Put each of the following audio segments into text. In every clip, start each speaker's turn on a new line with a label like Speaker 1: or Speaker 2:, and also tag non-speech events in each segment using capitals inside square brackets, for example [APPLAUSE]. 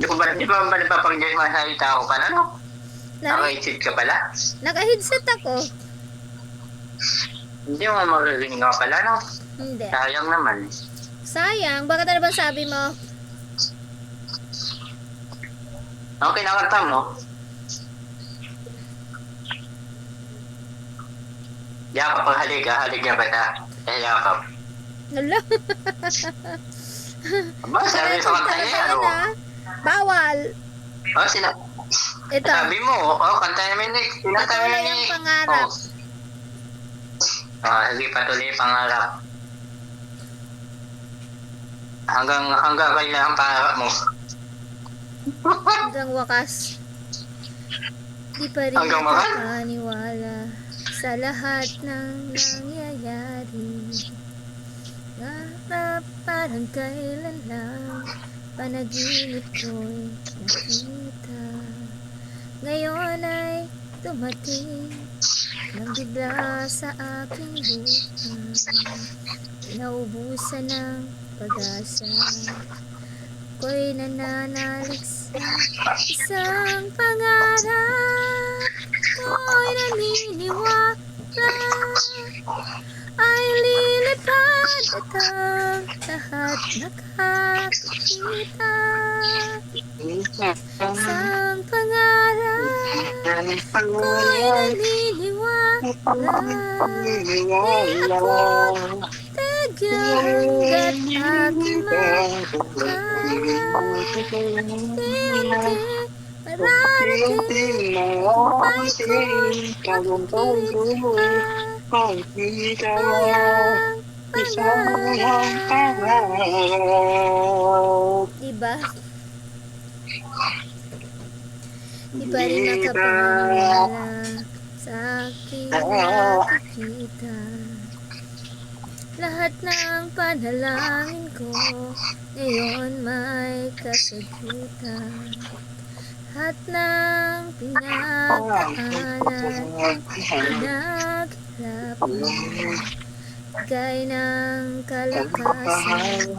Speaker 1: Di ko ba, di ba ba napapakinggan yung mga salita ko pa na, no?
Speaker 2: Na,
Speaker 1: Naka-exit ka pala?
Speaker 2: naka-headset ako.
Speaker 1: Hindi mo maririnig ka pala, no?
Speaker 2: Hindi.
Speaker 1: Sayang naman.
Speaker 2: Sayang, bakit ano ba sabi mo?
Speaker 1: Ang kinakanta mo? Yakap ang haliga, haliga ba ta? Eh, yakap.
Speaker 2: Nala. [LAUGHS]
Speaker 1: Aba, sabi sa kanta niya, ano?
Speaker 2: Bawal.
Speaker 1: Oh, sina...
Speaker 2: Ito.
Speaker 1: Sabi mo, oh, kanta namin ni... Kinanta
Speaker 2: Patuloy
Speaker 1: namin
Speaker 2: ang pangarap.
Speaker 1: Oh. Ah, sige, patuloy ang pangarap. Hanggang, hanggang kailan ang pangarap mo? [LAUGHS]
Speaker 2: Hanggang wakas. Di pa rin
Speaker 1: Hanggang wakas?
Speaker 2: nakakaniwala sa lahat ng nangyayari. Na parang kailan lang panaginip ko'y nakita. Ngayon ay dumating nang bigla sa aking buhay. Naubusan ng pag-asa. Ko'y nananalig sa isang pangarap. Ko'y naniniwala ay lilipad at ang lahat nakakita. Isang pangarap ko'y naniniwala. Di ako tigil hanggat aking makakaya. Hindi mararating Sayang pangarap. Diba? Di ba rin nakapaniwala sa aking nakikita? Lahat ng panalangin ko ngayon may kasagutan. Lahat ng pinagdaanan, pinaghirapan, gay ng kalakasan,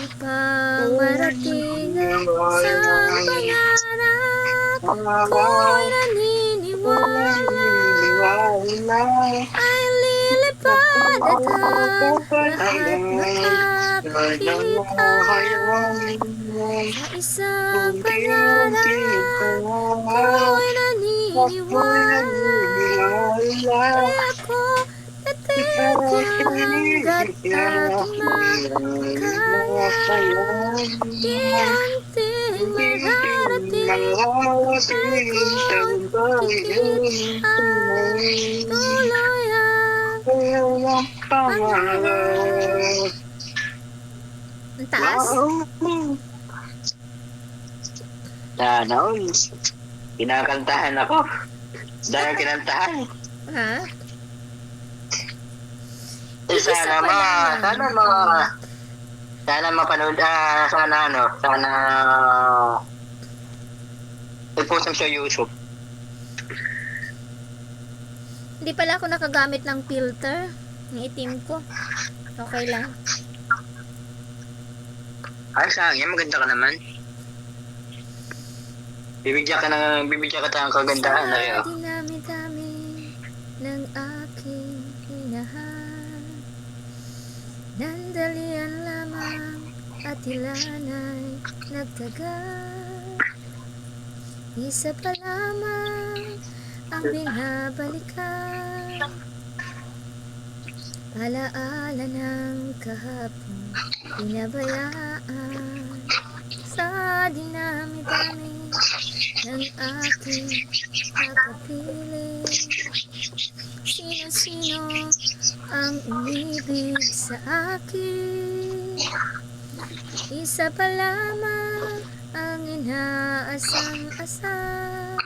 Speaker 2: upang marating isang pangarap. Ko'y naniniwala ay lilipad at lahat makakita sa isang pangarap. Ko'y naniniwala ay ako hanggat aking makakaya. Di anting mararating tuloy ang
Speaker 1: Pangarap.
Speaker 2: Ang taas?
Speaker 1: Sana all. Kinakantahan ako. Dahil kinantahan.
Speaker 2: Ha?
Speaker 1: Eh,
Speaker 2: Isa
Speaker 1: sana ma, sana ma, sana mapanood, ah, sana ano, sana, i-post sa YouTube.
Speaker 2: Hindi pala ako nakagamit ng filter. Ng itim ko. Okay lang.
Speaker 1: Ay, sa akin, maganda ka naman. Bibigyan ka ng, bibigyan ka ng kagandahan na yun.
Speaker 2: At ilan ay nagtagal Isa pa lamang ang binabalikan. Alaala ng kahapon Pinabayaan. Sa dinami-dami ng aking kakapiling Sino-sino ang umibig sa akin Isa pa lamang ang inaasang-asang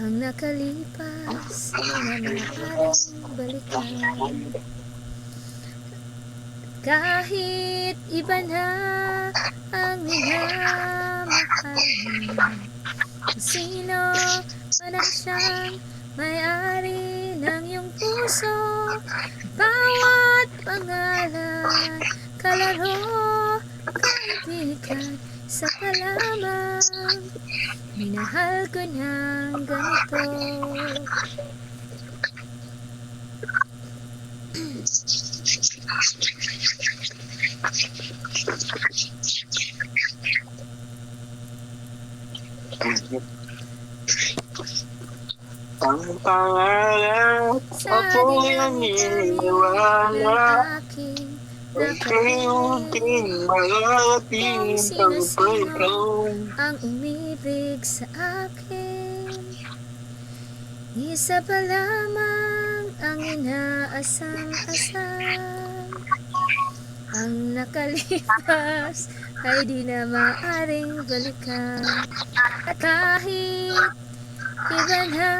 Speaker 2: Ang nakalipas na maaaring balikan. Kahit iba na ang minamahal Sino man ang siyang may-ari ng iyong puso Bawat pangalan, kalaro, kaibigan Sa palamang Minahal ko ng ganito.
Speaker 1: Ang pangarap
Speaker 2: Sa
Speaker 1: ako'y
Speaker 2: dinami
Speaker 1: naniniwala.
Speaker 2: Ng aking
Speaker 1: Unti-unting marating ang pagkaw
Speaker 2: ang umibig sa akin. Isa pa lamang ang inaasam-asam Ang nakalipas ay di na maaring balikan. At kahit iba na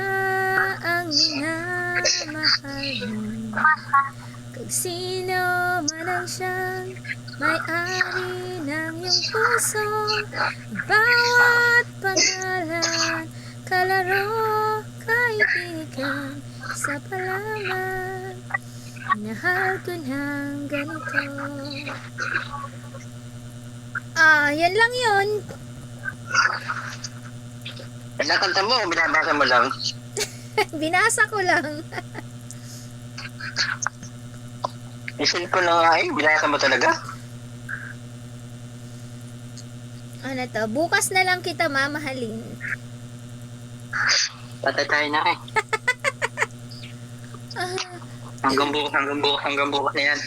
Speaker 2: ang minamahal mo Kag sino man ang siyang may-ari ng iyong puso Bawat pangalan, kalaro, kaibigan Sa palaman, minahal ko ng ganito Ah, yan lang yun.
Speaker 1: Nakanta mo o binabasa mo lang? [LAUGHS]
Speaker 2: Binasa ko lang. [LAUGHS]
Speaker 1: Isin ko na nga eh, binasa mo talaga?
Speaker 2: Ano to? Bukas na lang kita mamahalin.
Speaker 1: Patay tayo na eh. [LAUGHS] Hanggang bukas, hanggang bukas, hanggang bukas na yan.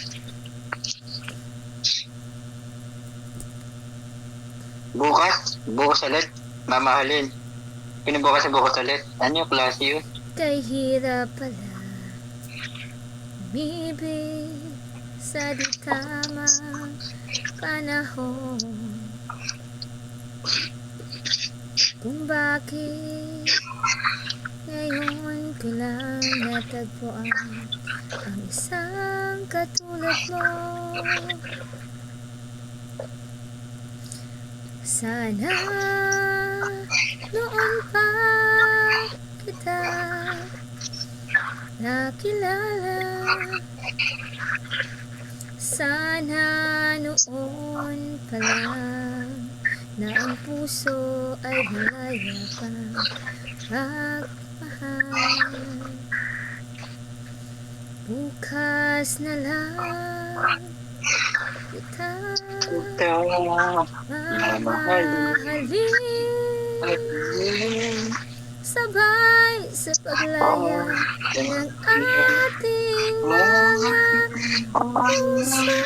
Speaker 1: Bukas? Bukas ulit? Mamahalin. Pinubukas sa bukas ulit. Ano yung klase yun?
Speaker 2: kay hirap pala umibig sa di tamang panahon. Kung bakit ngayon ko lang natagpuan ang isang katulad mo? Sana noon pa kita nakilala Sana noon pa lang na ang puso ay malaya pa magmahal. Bukas na lang. Kita mamahalin Sabay sa paglaya ng ating mga puso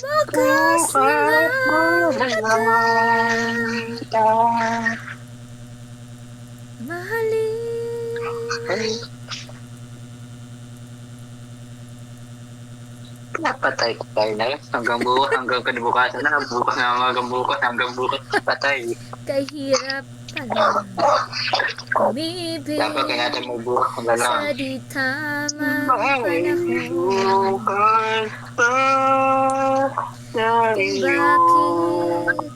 Speaker 2: Bukas na kita mahalin
Speaker 1: Napatay ko tayo na hanggang bukas, hanggang kinabukasan na, bukas na hanggang bukas, hanggang bukas, patay.
Speaker 2: Kahirap pala umibig
Speaker 1: Dapat kaya natin mo bukas na lang.
Speaker 2: sa di tamang panahon
Speaker 1: Bukas pa sa
Speaker 2: Kung
Speaker 1: iyo.
Speaker 2: bakit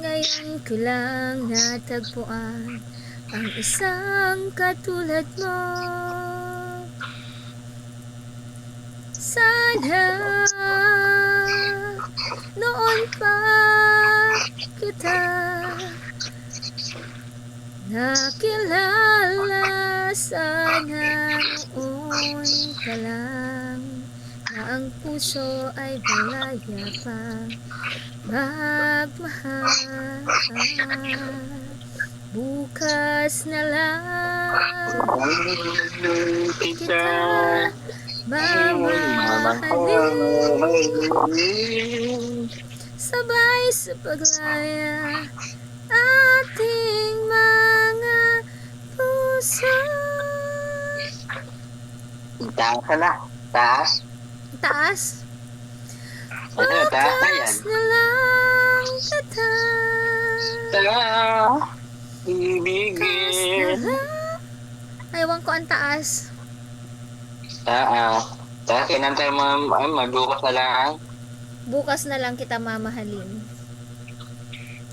Speaker 2: ngayon ko lang natagpuan ang isang katulad mo Sana noon pa kita nakilala Sana noon pa lang na ang puso ay malaya pa. Magmahal bukas na lang.
Speaker 1: Kita
Speaker 2: mamahalin sabay sa paglaya ating mga puso.
Speaker 1: Taas ka na. Taas.
Speaker 2: taas.
Speaker 1: Ano, taas na
Speaker 2: bukas lang kita. Bukas na
Speaker 1: Ibigin.
Speaker 2: lang. Aywan ko ang taas
Speaker 1: Taas. Taas, kinantay mo, ay, magbukas na lang.
Speaker 2: bukas na lang kita mamahalin.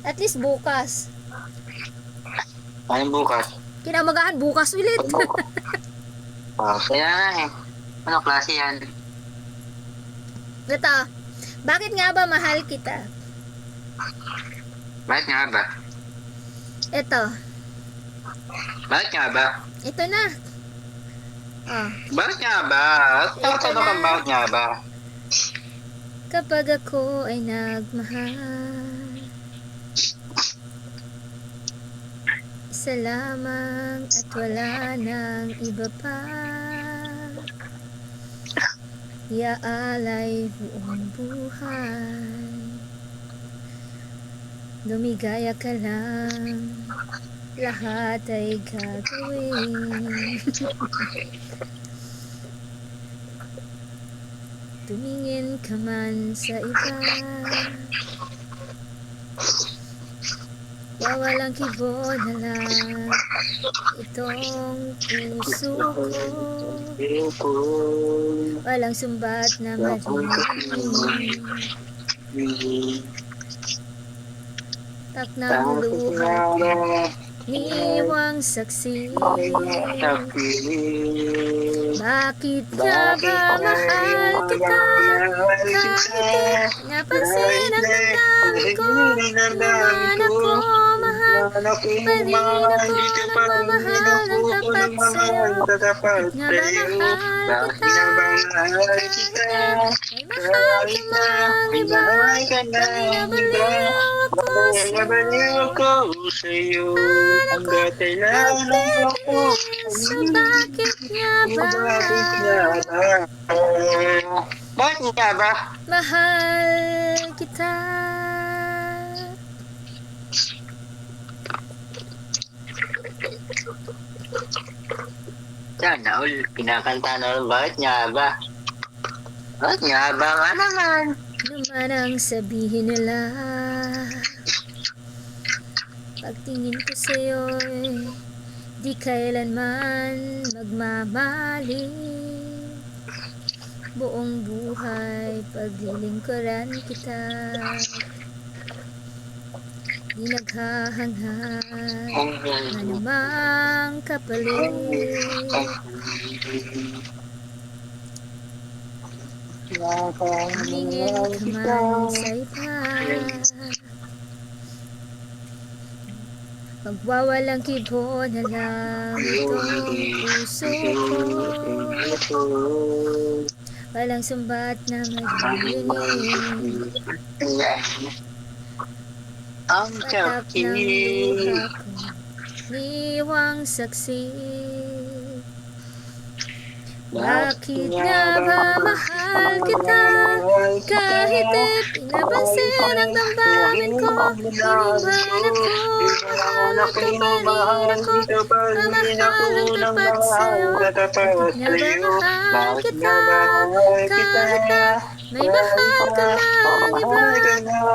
Speaker 2: At least bukas.
Speaker 1: Anong bukas?
Speaker 2: Kinamagaan bukas ulit. [LAUGHS]
Speaker 1: Oh, kaya nga eh. Ano klase yan?
Speaker 2: Ito, Bakit nga ba mahal kita?
Speaker 1: Bakit nga ba?
Speaker 2: Ito.
Speaker 1: Bakit nga ba?
Speaker 2: Ito na. Oh.
Speaker 1: Bakit nga ba? Tatanong kang bakit nga ba?
Speaker 2: Kapag ako ay nagmahal Isa lamang at wala nang iba pa Iaalay buong buhay Lumigaya ka lang Lahat ay gagawin. Tumingin ka man sa iba. Wawalang kibo na lang. Itong puso ko. Walang sumbat na marinig Tak ng luha Niwang saksi. Bakit nga ba mahal kita? Kahit napansin ang damdamin ko. Naman ako Pa rin ako nagmamahal ng tapat sa'yo Nga ba mahal kita Ay mahal ka mang iba Pinabaliw ako sa'yo
Speaker 1: sa'yo Hanggat kailangan ako
Speaker 2: bakit nga ba
Speaker 1: Bakit nga ba?
Speaker 2: Mahal kita
Speaker 1: Sana all, pinakanta na rin, bakit nga ba? Bakit nga ba? Nga naman?
Speaker 2: Naman ang sabihin nila. Pagtingin ko sa'yo Di kailanman magmamali. Buong buhay paglilingkuran kita Di naghahangad Anumang kapalit Tumingin ka man sa iba Magwawalang kibo na lang itong puso ko. Walang sumbat na maririnig
Speaker 1: Ang sakit
Speaker 2: ko. Niwang saksi. Bakit nga ba mahal kita? Kahit pinapansin ang damdamin ko Iniwan ako, mahal ka pa rin ako. ang tapat sa'yo. Bakit nga ba mahal kita? Kahit na may mahal ka mang iba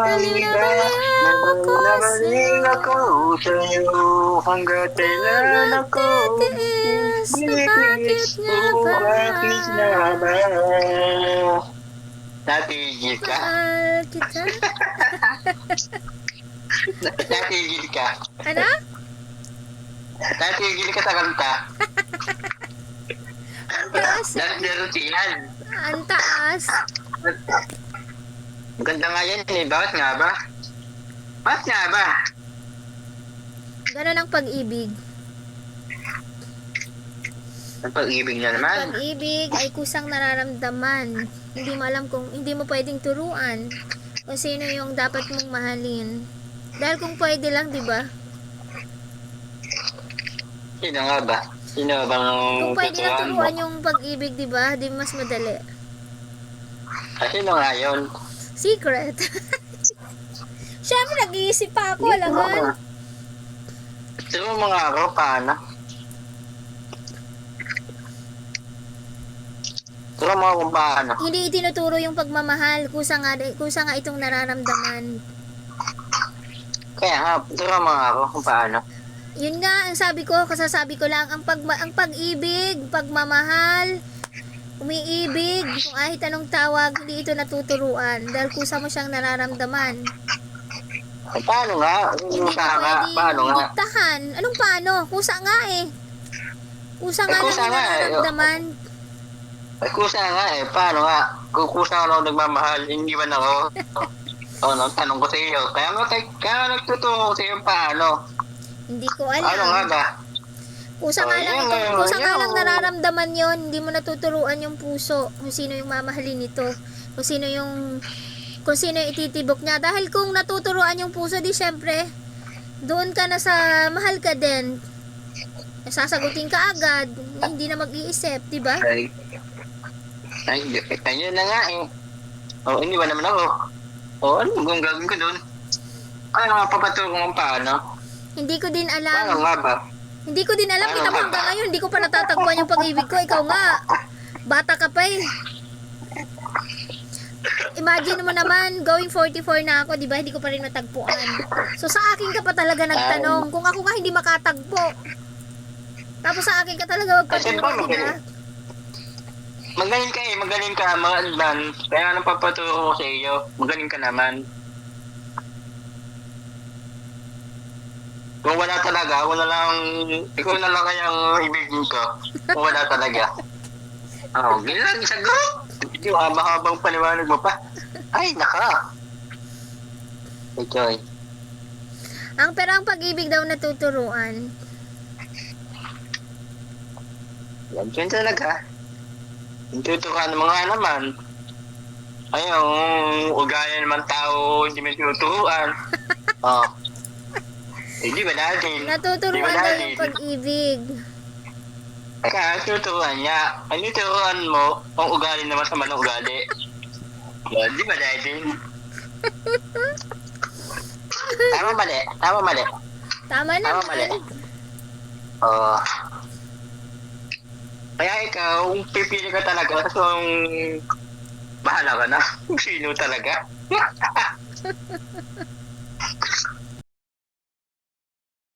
Speaker 2: Dali na baliw ako sa'yo
Speaker 1: Hanggat kailan ako
Speaker 2: Nagtitiis na bakit nga ba
Speaker 1: Bakit nga ba? Natigil ka?
Speaker 2: Mahal kita [LAUGHS]
Speaker 1: Natigil ka?
Speaker 2: Ano?
Speaker 1: Natigil ka sa kanta?
Speaker 2: Ang taas
Speaker 1: yan.
Speaker 2: Ang taas
Speaker 1: Ang Ganda nga yan eh. Bakit nga ba? Bakit nga ba?
Speaker 2: Ganun ang pag-ibig
Speaker 1: Ang pag-ibig niya naman.
Speaker 2: Pag-ibig ay kusang nararamdaman Hindi mo alam kung Hindi mo pwedeng turuan Kung sino yung dapat mong mahalin Dahil kung pwede lang, di ba?
Speaker 1: Sino nga ba? Sino ba bang
Speaker 2: Kung pwede lang
Speaker 1: tuturuan mo?
Speaker 2: turuan yung pag-ibig, di ba? Di mas madali
Speaker 1: Ah, sino nga yun?
Speaker 2: Secret [LAUGHS] Siyempre, nag-iisip pa ako,
Speaker 1: Sino mo mga ako? Paano? Turo mo kung paano.
Speaker 2: Hindi itinuturo yung pagmamahal Kusa nga, kusa nga itong nararamdaman
Speaker 1: Kaya nga, mo nga ako kung paano.
Speaker 2: Yun nga, ang sabi ko, kasasabi ko lang, ang, pagma, ang pag-ibig, pagmamahal, umiibig, kung kahit anong tawag, hindi ito natuturuan dahil kusa mo siyang nararamdaman.
Speaker 1: Eh, paano nga?
Speaker 2: Hindi
Speaker 1: Kusa
Speaker 2: ka
Speaker 1: nga, paano nga?
Speaker 2: diktahan. Anong paano? Kusa nga eh. Kusa nga
Speaker 1: Eh,
Speaker 2: lang
Speaker 1: kusa nga eh.
Speaker 2: nararamdaman.
Speaker 1: Eh, kusa nga eh, paano nga? kukusa ako nagmamahal, hindi ba ako? [LAUGHS] Oo, no, tanong ko sa iyo. Kaya nga, kaya nga nagtuturo ko sa iyo paano.
Speaker 2: Hindi ko alam.
Speaker 1: Ano nga ba?
Speaker 2: Nga
Speaker 1: Oh,
Speaker 2: lang ito, nga
Speaker 1: yun.
Speaker 2: lang nararamdaman yon hindi mo natuturuan yung puso kung sino yung mamahalin nito, kung sino yung kung sino yung ititibok niya. Dahil kung natuturuan yung puso, di syempre, doon ka na sa mahal ka din. Sasagutin ka agad, hindi na mag-iisip, di ba?
Speaker 1: Ay, ay, ayun na nga eh. Oo, hindi ba naman ako? Oo, ano kung gagawin ko doon? Ano nga papaturo kung paano?
Speaker 2: Hindi ko din
Speaker 1: Paano
Speaker 2: alam.
Speaker 1: nga ba?
Speaker 2: Hindi ko din alam, kita mo hanggang ngayon, hindi ko pa natatagpuan yung pag-ibig ko. Ikaw nga, bata ka pa eh. Imagine mo naman, going 44 na ako, di ba? Hindi ko pa rin matagpuan. So sa akin ka pa talaga nagtanong. Kung ako nga hindi makatagpo. Tapos sa akin ka talaga
Speaker 1: ba,
Speaker 2: di ba?
Speaker 1: magaling. Ka eh, magaling ka, mga advance. Kaya anong papaturo ko sa iyo? Magaling ka naman. Kung wala talaga, ako na lang, ikaw na lang kayang ibigin ko. Kung wala talaga. Oo, oh, ganyan lang, sagot. Yung haba-habang paliwanag mo pa. Ay, naka. Enjoy.
Speaker 2: Ang pero ang pag-ibig daw natuturuan.
Speaker 1: Yan yun talaga. Tutukan mo nga naman. Ay, yung ugaya naman tao, hindi may tuturuan. oh. [LAUGHS] Hindi ba natin?
Speaker 2: Natuturuan
Speaker 1: dati?
Speaker 2: yung pag-ibig.
Speaker 1: Kaya tuturuan niya. Ang tuturuan mo, ang ugali naman sa manong ugali. Oh, di ba natin? [LAUGHS] Tama mali. Tama mali.
Speaker 2: Tama
Speaker 1: Tama mali. Oo. Kaya ikaw, pipili ka talaga, so bahala ka na. [LAUGHS] Sino talaga. [LAUGHS]